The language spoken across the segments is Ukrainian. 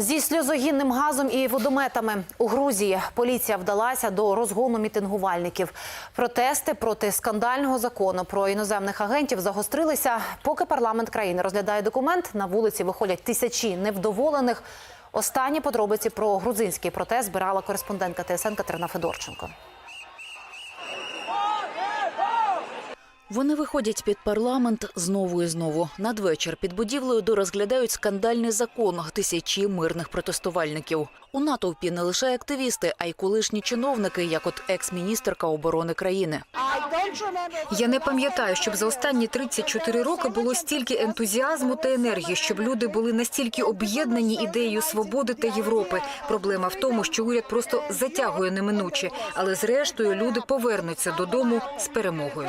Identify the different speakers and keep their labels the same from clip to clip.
Speaker 1: Зі сльозогінним газом і водометами у Грузії поліція вдалася до розгону мітингувальників. Протести проти скандального закону про іноземних агентів загострилися. Поки парламент країни розглядає документ, на вулиці виходять тисячі невдоволених. Останні подробиці про грузинський протест збирала кореспондентка ТСН Катерина Федорченко.
Speaker 2: Вони виходять під парламент знову і знову. Надвечір під будівлею дорозглядають скандальний закон тисячі мирних протестувальників. У натовпі не лише активісти, а й колишні чиновники, як от екс-міністерка оборони країни.
Speaker 3: Я не пам'ятаю, щоб за останні 34 роки було стільки ентузіазму та енергії, щоб люди були настільки об'єднані ідеєю свободи та Європи. Проблема в тому, що уряд просто затягує неминуче, але зрештою люди повернуться додому з перемогою.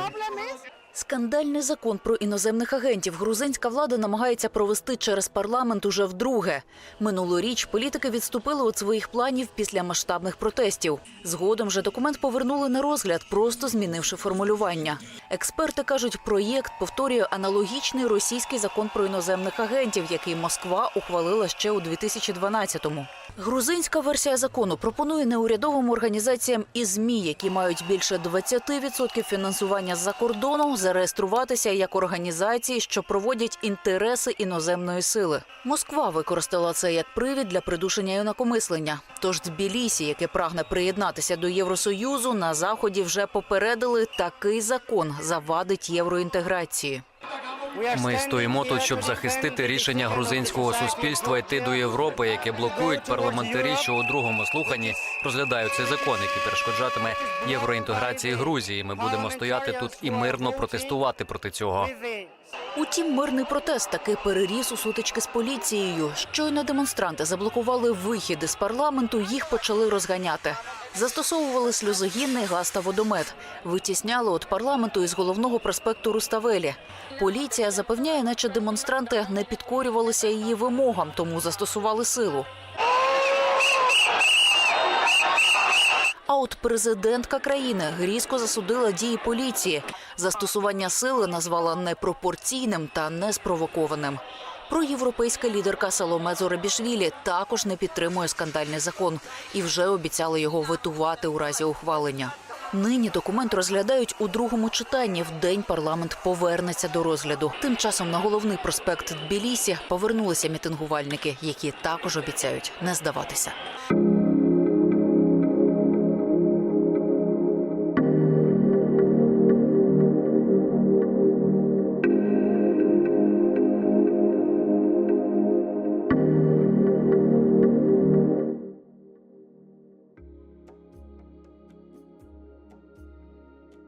Speaker 2: Скандальний закон про іноземних агентів грузинська влада намагається провести через парламент уже вдруге. Минулоріч політики відступили від своїх планів після масштабних протестів. Згодом же документ повернули на розгляд, просто змінивши формулювання. Експерти кажуть, проєкт повторює аналогічний російський закон про іноземних агентів, який Москва ухвалила ще у 2012-му. Грузинська версія закону пропонує неурядовим організаціям і ЗМІ, які мають більше 20% фінансування з-за кордону, зареєструватися як організації, що проводять інтереси іноземної сили. Москва використала це як привід для придушення інакомислення. Тож Тбілісі, яке прагне приєднатися до Євросоюзу, на заході вже попередили, такий закон завадить євроінтеграції.
Speaker 4: Ми стоїмо тут, щоб захистити рішення грузинського суспільства йти до Європи, яке блокують парламентарі, що у другому слуханні розглядають цей закон, який перешкоджатиме євроінтеграції Грузії. Ми будемо стояти тут і мирно протестувати проти цього.
Speaker 2: Утім, мирний протест таки переріс у сутички з поліцією. Щойно демонстранти заблокували вихід із парламенту, їх почали розганяти. Застосовували сльозогінний газ та водомет. Витісняли від парламенту із головного проспекту Руставелі. Поліція запевняє, наче демонстранти не підкорювалися її вимогам, тому застосували силу. А от президентка країни різко засудила дії поліції. Застосування сили назвала непропорційним та неспровокованим. Проєвропейська лідерка Саломе Зорабішвілі також не підтримує скандальний закон і вже обіцяла його витувати у разі ухвалення. Нині документ розглядають у другому читанні. В день парламент повернеться до розгляду. Тим часом на головний проспект Тбілісі повернулися мітингувальники, які також обіцяють не здаватися.